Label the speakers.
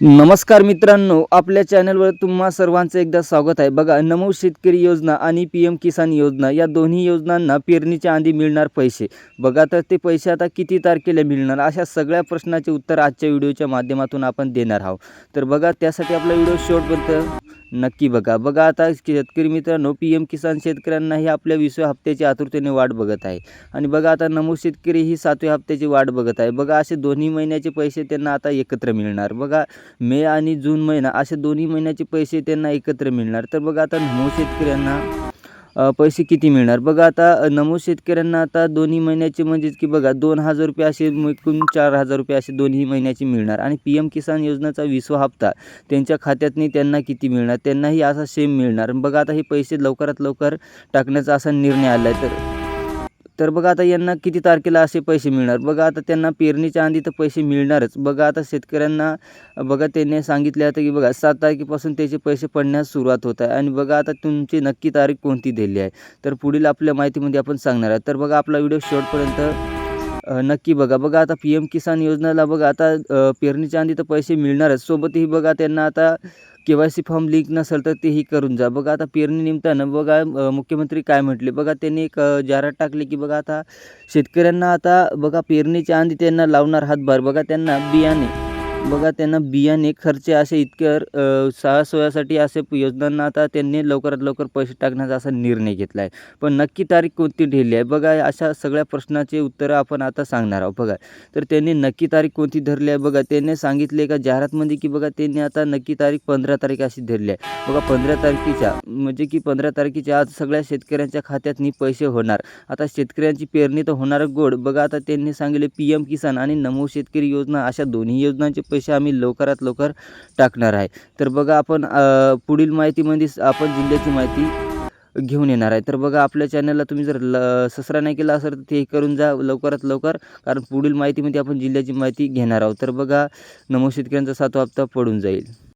Speaker 1: नमस्कार मित्रांनो आपल्या चॅनलवर तुम्हा सर्वांचं एकदा स्वागत आहे. बघा नमो शेतकरी योजना आणि पी एम किसान योजना या दोन्ही योजनांना पेरणीच्या आधी मिळणार पैसे. बघा तर ते पैसे आता किती तारखेला मिळणार? अशा सगळ्या प्रश्नाचे उत्तर आजच्या व्हिडिओच्या माध्यमातून आपण देणार आहोत. तर बघा त्यासाठी आपला व्हिडिओ शेवटपर्यंत नक्की बघा. बघा आता शेतकरी मित्रांनो पी एम किसान शेतकऱ्यांनाही आपल्या विसव्या हप्त्याची आतुरतेने वाट बघत आहे. आणि बघा आता नमो शेतकरी ही सातव्या हप्त्याची वाट बघत आहे. बघा असे दोन्ही महिन्याचे पैसे त्यांना आता एकत्र मिळणार. बघा मे आणि जून महिना असे दोन्ही महिन्याचे पैसे त्यांना एकत्र मिळणार. तर बघा आता नमो शेतकऱ्यांना पैसे किती मिळणार? बघा आता नमो शेतकऱ्यांना आता दोन्ही महिन्याचे म्हणजेच की बघा दोन हजार रुपये असे एकूण चार हजार रुपये असे दोन्ही महिन्याचे मिळणार. आणि पी एम किसान योजनेचा विसवा हप्ता त्यांच्या खात्यातनी त्यांना किती मिळणार? त्यांनाही असा सेम मिळणार. बघा आता हे पैसे लवकरात लवकर टाकण्याचा असा निर्णय आला आहे तर. तर बघा आता यांना किती तारखेला असे पैसे मिळणार? बघा आता त्यांना पेरणीच्या आधी तर पैसे मिळणारच. बघा आता शेतकऱ्यांना बघा त्यांनी सांगितले आता की बघा सात तारखेपासून त्याचे पैसे पडण्यास सुरुवात होत आहे. आणि बघा आता तुमची नक्की तारीख कोणती दिली आहे? तर पुढील आपल्या माहितीमध्ये आपण सांगणार आहे तर बघा आपला व्हिडिओ शेवटपर्यंत नक्की बघा. बघा आता पी एम किसान योजनेला बघा आता पेरणीच्या आधी तर पैसे मिळणारच. सोबतही बघा त्यांना आता K Y C form link नसेल तर तेही करून जा. बघा आता पेरणी निमित्तानं बघा मुख्यमंत्री काय म्हटले. बघा त्यांनी एक जाहिरात टाकली की बघा आता शेतकऱ्यांना आता बघा पेरणीच्या आधी त्यांना लावणार हातभार. बघा त्यांना बियाणे. बघा त्यांना बियाणे खर्च असे इतक्या अ, सहा सोयासाठी असे योजनांना आता त्यांनी लवकरात लवकर पैसे टाकण्याचा असा निर्णय घेतला आहे. पण नक्की तारीख कोणती ठेवली आहे? बघा अशा सगळ्या प्रश्नाचे उत्तरं आपण आता सांगणार आहोत. बघा तर त्यांनी नक्की तारीख कोणती धरली आहे? बघा त्यांनी सांगितले का जाहिरातमध्ये की बघा त्यांनी आता नक्की तारीख पंधरा तारीख अशी धरली आहे. बघा पंधरा तारखेच्या म्हणजे की पंधरा तारखेच्या आज सगळ्या शेतकऱ्यांच्या खात्यातनी पैसे होणार. आता शेतकऱ्यांची पेरणी तर होणार गोड. बघा आता त्यांनी सांगितले पी एम किसान आणि नमो शेतकरी योजना अशा दोन्ही योजनांचे पैसे आम्ही लवकरात लवकर टाकणार आहे. तर बघा आपण पुढील माहितीमध्ये आपण जिल्ह्याची माहिती घेऊन येणार आहे. तर बघा आपल्या चॅनलला तुम्ही जर ल सबस्क्राईब नाही केला असेल तर ते करून जा लवकरात लवकर कारण पुढील माहितीमध्ये आपण जिल्ह्याची माहिती घेणार आहोत. तर बघा नमो शेतकऱ्यांचा सातवा हप्ता पडून जाईल.